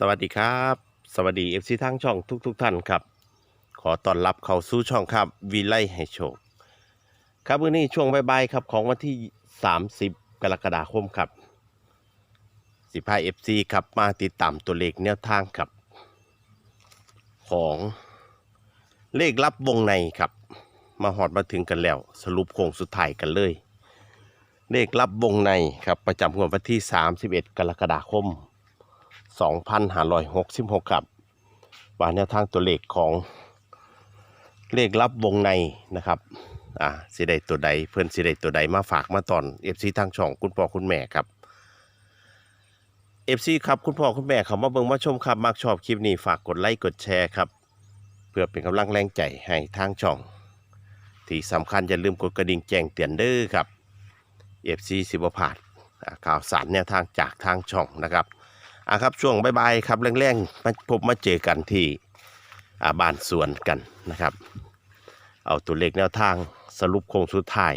สวัสดีครับ สวัสดีเอฟซีทั้งช่องทุกๆทท่านครับ ขอต้อนรับเข้าสู่ช่องครับวีไลให้โชค ครับวันนี้ช่วงบ่ายๆครับของวันที่ 30 กรกฎาคมครับสิพาเอฟซีครับมาติดตามตัวเลขแนวทางครับ ของเลขลับวงในครับ มาหอดมาถึงกันแล้ว สรุปโค้งสุดท้ายกันเลย เลขลับวงในครับประจำงวดวันที่ 31 กรกฎาคม 2566ครับว่าแนวทางตัวเลขของเลขลับวงในนะครับอ่าสิได้ตัวใดเพื่อนสิได้ตัวใดมาฝากมาตอน FC ทางช่องคุณพ่อคุณแม่ครับ FC ครับคุณพ่อคุณแม่เขามาเบิ่งมาชมครับมักชอบคลิปนี้ฝากกดไลค์กดแชร์ครับเพื่อเป็นกำลังแรงใจให้ทางช่อง ที่สำคัญอย่าลืมกดกระดิ่งแจ้งเตือนเด้อครับ FC สิบพาดข่าวสารแนวทางจากทางช่องนะครับ อะครับช่วงบ่ายๆครับแรงๆมาพบมาเจอกันที่อ่าบ้านสวนกันนะครับ เอาตัวเลขแนวทางสรุปโครงสุดท้าย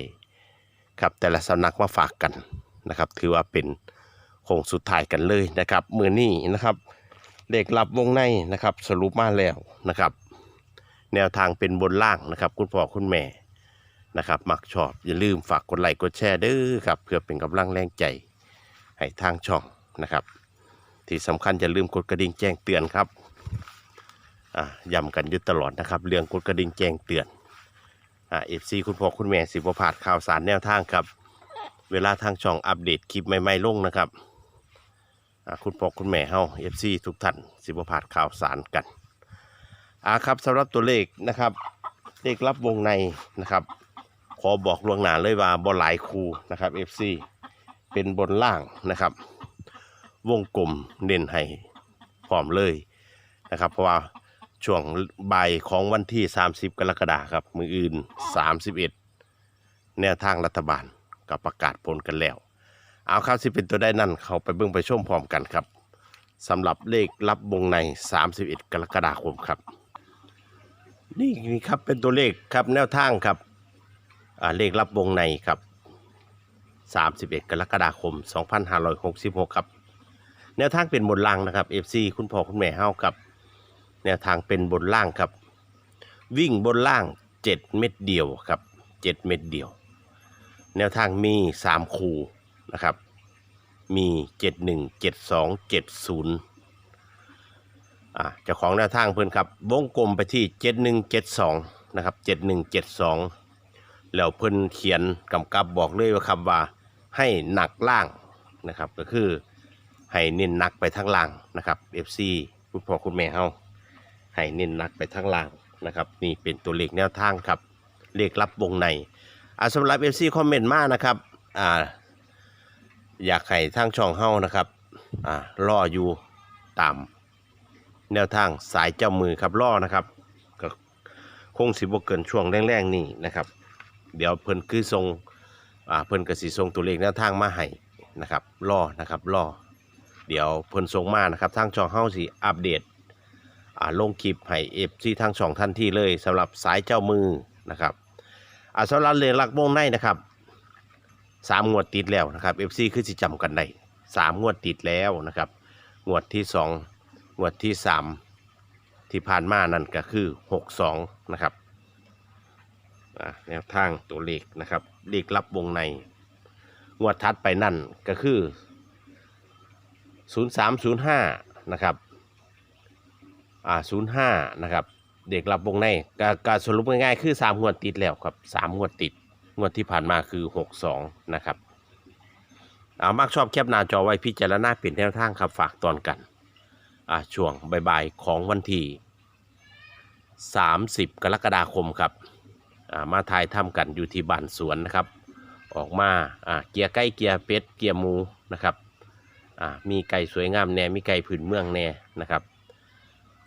ครับแต่ละสำนักมาฝากกันนะครับ ถือว่าเป็นโครงสุดท้ายกันเลยนะครับมือนี้นะครับเลขลับวงในนะครับ สรุปมาแล้วนะครับ แนวทางเป็นบนล่างนะครับ คุณพ่อคุณแม่นะครับ มักชอบอย่าลืมฝากกดไลค์กดแชร์เด้อครับเพื่อเป็นกำลังแรงใจให้ทางช่องนะครับ ที่สำคัญอย่าลืมกดกระดิ่งแจ้งเตือนครับย้ำกันอยู่ตลอดนะครับ เรื่องกดกระดิ่งแจ้งเตือนอ่าเอฟซีคุณพ่อคุณแม่สิบพาดข่าวสารแนวทางครับ เวลาทางช่องอัปเดตคลิปใหม่ๆลงนะครับอ่าคุณพ่อคุณแม่เฮาเอฟซีทุกท่านสิบพาดข่าวสารกันอ่าครับสำหรับตัวเลขนะครับเลขรับวงในนะครับขอบอกล่วงหน้าเลยว่าบ่หลายคูนะครับเอฟซีเป็นบนล่างนะครับ วงกลมเน้นให้พร้อมเลยนะครับ เพราะว่าช่วงบ่ายของวันที่ 30 กรกฎาคมครับ มืออื่น 31 แนวทางรัฐบาลกับประกาศผลกันแล้ว เอาครับสิเป็นตัวได้นั่นเขาไปเบิ่งไปชมพร้อมกันครับสำหรับเลขรับวงใน 31 กรกฎาคมครับ นี่นี่ครับเป็นตัวเลขครับแนวทางครับเลขรับวงในครับ 31 กรกฎาคม 2566 ครับ แนวทางเป็นบนล่างนะครับ FC คุณพ่อคุณแม่เฮาครับ แนวทางเป็นบนล่างครับ วิ่งบนล่าง 7 เม็ดเดียวครับ 7 เม็ดเดียว แนวทางมี 3 คูนะครับ มี 71 72 70อ่าเจ้าของแนวทางเพื่อนครับวงกลมไปที่ 7172 นะครับ 7172 แล้วเพิ่อนเขียนกำกับบอกเลยว่าคำว่าให้หนักล่างนะครับก็คือ ให้เน้นนักไปทางล่างนะครับ FC คุณพ่อคุณแม่เฮาให้เน้นนักไปทางล่างนะครับ นี่เป็นตัวเลขแนวทางครับเลขลับวงในอ่าสำหรับ FC คอมเมนต์มานะครับอ่าอยากให้ทางช่องเฮานะครับอ่ารออยู่ตามแนวทางสายเจ้ามือครับรอนะครับก็คงสิบ่เกินช่วงแรงๆนี่นะครับ เดี๋ยวเพิ่นคือทรงอ่าเพิ่นก็สิส่งตัวเลขแนวทางมาให้นะครับรอนะครับรอ เดี๋ยวเพิ่นส่งมานะครับทางช่องเฮาสิอัปเดตอ่าลงคลิปให้เอฟซีทางช่องทันทีเลยสำหรับสายเจ้ามือนะครับอ่าสำหรับเลขหลักวงในนะครับสามงวดติดแล้วนะครับเอฟซีคือสิจำกันได้สามงวดติดแล้วนะครับงวดที่สองงวดที่สามที่ผ่านมานั่นก็คือหกสองนะครับแนวทางตัวเลขนะครับเลขลับวงใน งวดทัดไปนั่นก็คือ 0305นะครับอ่า05นะครับ เด็กรับวงในกการสรุปง่ายๆคือ3งวดติดแล้วครับ3งวดติด งวดที่ผ่านมาคือ62นะครับเอามักชอบแคปหน้าจอไว้พิจารณาเปลี่ยนแนวทางครับฝากตอนกันอ่าช่วงบ่ายๆของวันที่30กรกฎาคมครับอ่ามาทายทำกันอยู่ที่บ้านสวนนะครับ ออกมาอ่าเกียร์ไก่เกียร์เป็ดเกียร์มูนะครับ อ่ามีไก่สวยงามแน่มีไก่ผืนเมืองแน่นะครับ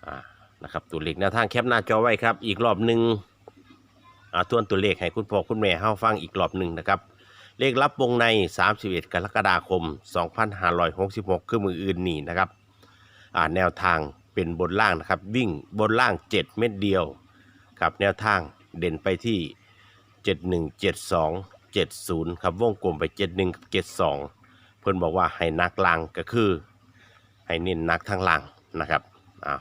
อ่านะครับตัวเลขแนวทางแคปหน้าจอไว้ครับ อีกรอบหนึ่งอ่าทวนตัวเลขให้คุณพ่อคุณแม่เฮาฟังอีกรอบหนึ่งนะครับ เลขรับวงใน 31 กรกฎาคม 2566 คือมืออื่นนี่นะครับอ่าแนวทางเป็นบนล่างนะครับ วิ่งบนล่าง 7 เม็ดเดียวครับแนวทางเด่นไปที่ 71 72 70 ครับวงกลมไป 71กับ72 เพื่อนบอกว่าให้นักล่างก็คือ ให้เน้นนักทางล่างนะครับอ่า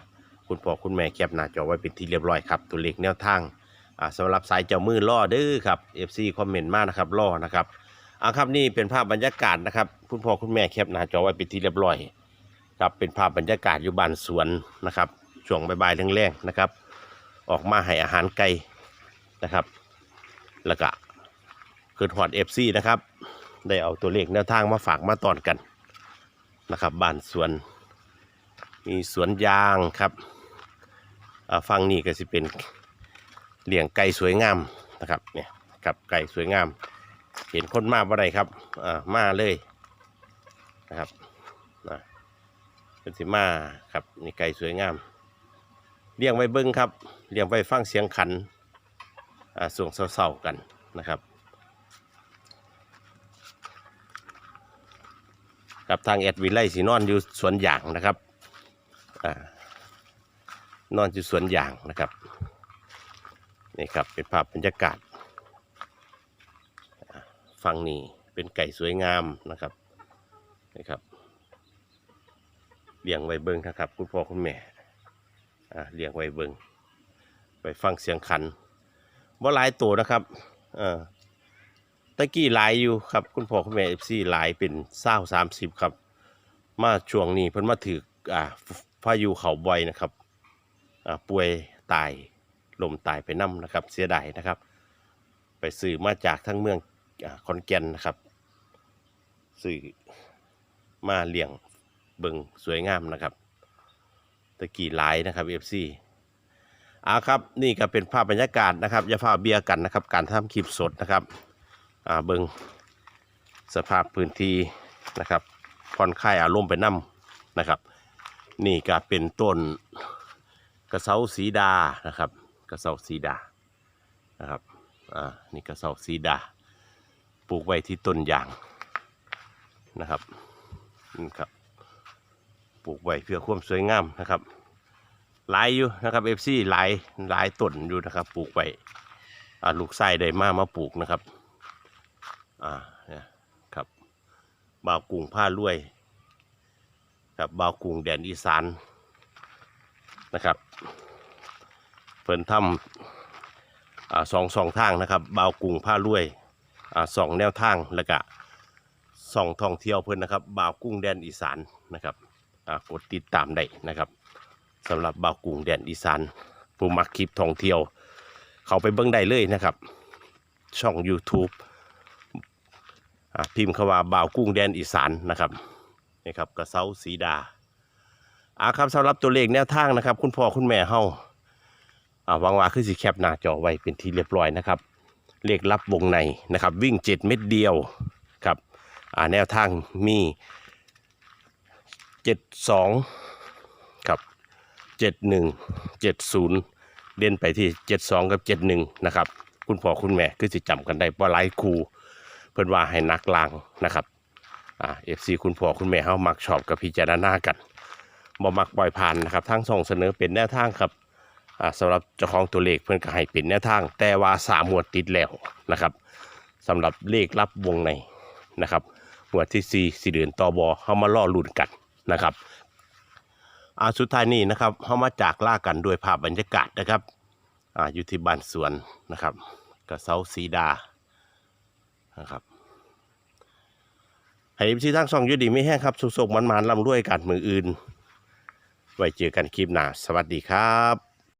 คุณพ่อคุณแม่แคปหน้าจอไว้เป็นที่เรียบร้อยครับ ตัวเลขแนวทางอ่าสำหรับสายเจ้ามือล่อเด้อครับ FC คอมเมนต์มานะครับล่อนะครับอ่าครับนี่เป็นภาพบรรยากาศนะครับ คุณพ่อคุณแม่แคปหน้าจอไว้เป็นที่เรียบร้อยครับเป็นภาพบรรยากาศอยู่บ้านสวนนะครับช่วงบ่ายๆแรงๆนะครับ ออกมาให้อาหารไก่นะครับ แล้วก็คือหอดเอฟซีนะครับ ได้เอาตัวเลขแนวทางมาฝากมาตอนกันนะครับบ้านสวน มีสวนยางครับฟังนี่ก็สิเป็นเลี้ยงไก่สวยงามนะครับเนี่ยครับไก่สวยงาม เห็นคนมาบ่ได้ครับอ่ามาเลยนะครับนะเป็นสิมาครับนี่ไก่สวยงามเลี้ยงไว้เบิ้งครับเลี้ยงไว้ฟังเสียงขันอ่าส่วงเศร้าๆกันนะครับ กับทางแอดวิไลสีนอนอยู่สวนยางนะครับอ่านอนอยู่สวนยางนะครับนี่ครับเป็นภาพบรรยากาศอ่าฝั่งนี้เป็นไก่สวยงามนะครับนี่ครับเลี้ยงไว้เบิ้งนะครับคุณพ่อคุณแม่อ่าเลี้ยงไว้เบิ้งไปฟังเสียงขันว่าหลายตัวนะครับอ่า ตะกี้หลายอยู่ครับ คุณพ่อคุณแม่เอฟซีหลายเป็นเศร้าสามสิบครับ มาช่วงนี้เพิ่นมาถืออ่าพายุเขาบ่อยนะครับอ่าป่วยตายลมตายไปน้ำนะครับ เสียดายนะครับ ไปซื้อมาจากทั้งเมืองอาขอนแก่นนะครับซื้อมาเลี้ยงเบิงสวยงามนะครับตะกี้หลายนะครับ FC อ่าครับนี่ก็เป็นภาพบรรยากาศนะครับอย่าพาเบียร์กันนะครับ การทำคลิปสดนะครับ อ่าเบิงสภาพพื้นที่นะครับผ่อนคลายอารมณ์ไปนํนะครับ นี่ก็เป็นต้นกระเซาสีดานะครับ กระเซาสีดานะครับอ่านี่กระเซาสีดา ปลูกไว้ที่ต้นยางนะครับนี่ครับปลูกไว้เพื่อความสวยงามนะครับหลายอยู่นะครับเอฟซีหลายหลายต้นอยู่นะครับ ปลูกไว้ลูกไส้ได้มามาปลูกนะครับ อ่าเนี่ยครับบ่าวกุ้งผ้ารวยครับบ่าวกุ้งแดนอีสานนะครับเพิ่นทำอ่าสองสองทางนะครับบ่าวกุ้งผ้ารวยอ่าสองแนวทางแล้วก็สองท่องเที่ยวเพิ่นนะครับบ่าวกุ้งแดนอีสานนะครับอ่ากดติดตามได้นะครับสำหรับบ่าวกรุงแดนอีสานผู้มักคลิปท่องเที่ยว เขาไปเบิ้งได้เลยนะครับ ช่อง YouTube พิมพ์คำว่าบ่าวกุ้งแดนอีสานนะครับนี่ครับกระเซาสีดาอาครับสำหรับตัวเลขแนวทางนะครับ คุณพ่อคุณแม่เฮาอ่าวังว่าคือสิแคปหน้าจอไว้เป็นที่เรียบร้อยนะครับ เลขลับวงในนะครับ วิ่ง7เม็ดเดียวครับอ่าแนวทางมีเจ็ดสองกับเจ็ดหนึ่งเจ็ดศูนย์เด่นไปที่เจ็ดสองกับเจ็ดหนึ่งนะครับ คุณพ่อคุณแม่คือสิจำกันได้ว่าหลายครู เพิ่นว่าให้นักลางนะครับอ่าเอฟซีคุณพ่อคุณแม่เฮามักชอบกับพิจารณากันบ่มักปล่อยผ่านนะครับทั้งส่งเสนอเป็นแนวทางครับอ่าสำหรับเจ้าของตัวเลขเพิ่นก็ให้เป็นแนวทาง แต่ว่าสามหมวดติดแล้วนะครับสำหรับเลขรับวงในนะครับหัวดที่สี่สี่เดือนต่อบอเข้ามาล่อลุ่นกันนะครับอาสุดท้ายนี้นะครับเข้ามาจากล่ากันด้วยภาพบรรยากาศนะครับอ่าอยู่ที่บ้านสวนนะครับกระเซาสีดา นะครับให้ที่ทั้งสองยุดีไม่แห้งครับสุกๆมันๆลำด้วยกันมืออื่น ไว้เจอกันคลิปหน้า สวัสดีครับ